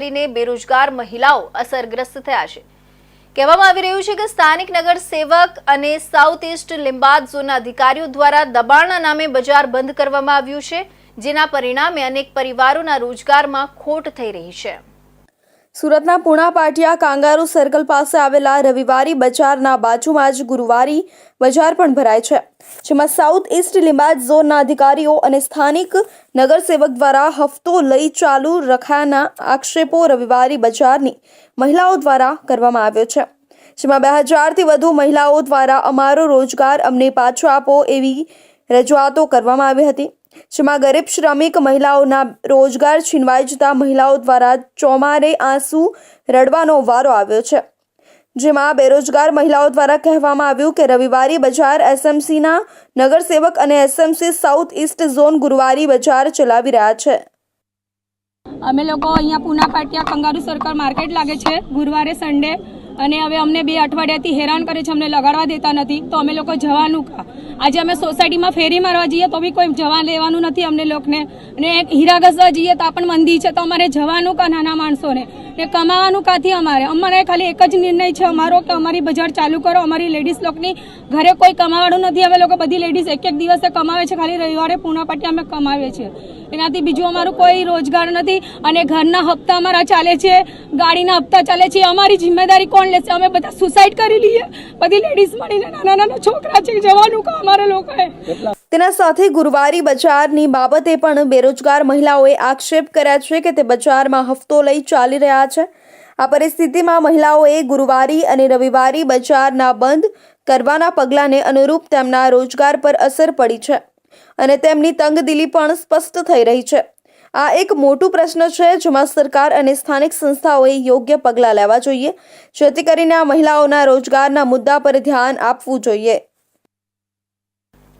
કરીને બેરોજગાર મહિલાઓ અસરગ્રસ્ત થયા છે. કહેવામાં આવી રહ્યું છે કે સ્થાનિક નગર સેવક અને સાઉથ ઇસ્ટ લિંબાદ ઝોનના અધિકારીઓ દ્વારા દબાણના નામે બજાર બંધ કરવામાં આવ્યું છે, જેના પરિણામે અનેક પરિવારોના રોજગારમાં ખોટ થઈ રહી છે. સુરતના પુણા પાટિયા કાંગારુ સર્કલ પાસે આવેલા રવિવારી બજારના બાજુમાં જ ગુરુવારી બજાર પણ ભરાય છે. જેમાં સાઉથ ઇસ્ટ લીંબાદ ઝોનના અધિકારીઓ અને સ્થાનિક નગરસેવક દ્વારા હફતો લઈ ચાલુ રખાયાના આક્ષેપો રવિવારી બજારની મહિલાઓ દ્વારા કરવામાં આવ્યો છે. જેમાં બે હજારથી વધુ મહિલાઓ દ્વારા અમારો રોજગાર અમને પાછો આપો એવી રજૂઆતો કરવામાં આવી હતી. જેમાં ગરીબ શ્રમિક મહિલાઓના રોજગાર છીનવાઈ જતા મહિલાઓ દ્વારા ચોમારે આંસુ રડવાનો વારો આવ્યો છે. જેમાં બેરોજગાર મહિલાઓ દ્વારા કહેવામાં આવ્યું કે રવિવારી બજાર એસએમસીના નગરસેવક અને એસએમસી સાઉથ ઇસ્ટ ઝોન ગુરુવારી બજાર ચલાવી રહ્યા છે. અમે લોકો અહીંયા Puna Patiya kangaroo circle market લાગે છે. ગુરુવારે સન્ડે અને હવે અમને બે અઠવાડિયાથી હેરાન કરે છે, અમને લગાડવા દેતા નથી, તો અમે લોકો જવાનું કા? આજે અમે સોસાયટીમાં ફેરી મારવા જઈએ તો બી કોઈ જવા લેવાનું નથી અમને લોકોને. અને હીરા ઘસવા જઈએ તો પણ મંદી છે, તો અમારે જવાનું કા નાના માણસોને? ને કમાવાનું કાથી અમારે? અમારે ખાલી એક જ નિર્ણય છે અમારો કે અમારી બજાર ચાલુ કરો, અમારી લેડીઝ લોકોની ઘરે કોઈ કમાવાનું નથી. અમે લોકો બધી લેડીઝ એક એક દિવસે કમાવે છે, ખાલી રવિવારે પૂના પાટી અમે કમાવીએ છીએ. એનાથી બીજું અમારું કોઈ રોજગાર નથી અને ઘરના હપ્તા અમારા ચાલે છે, ગાડીના હપ્તા ચાલે છે. અમારી જિમ્મેદારી કોણ લેશે? અમે બધા સુસાઇડ કરી લઈએ. બધી લેડીઝ મળીને નાના નાના છોકરા છે, જવાનું કા અમારા લોકોએ. તેના સાથે ગુરુવારી બજારની બાબતે પણ બેરોજગાર મહિલાઓએ આક્ષેપ કર્યા છે કે તે બજારમાં હફતો લઈ ચાલી રહ્યા છે. આ પરિસ્થિતિમાં મહિલાઓએ ગુરુવારી અને રવિવારી બજારના બંધ કરવાના પગલાંને અનુરૂપ તેમના રોજગાર પર અસર પડી છે અને તેમની તંગદિલી પણ સ્પષ્ટ થઈ રહી છે. આ એક મોટું પ્રશ્ન છે જેમાં સરકાર અને સ્થાનિક સંસ્થાઓએ યોગ્ય પગલાં લેવા જોઈએ, જેથી કરીને આ મહિલાઓના રોજગારના મુદ્દા પર ધ્યાન આપવું જોઈએ.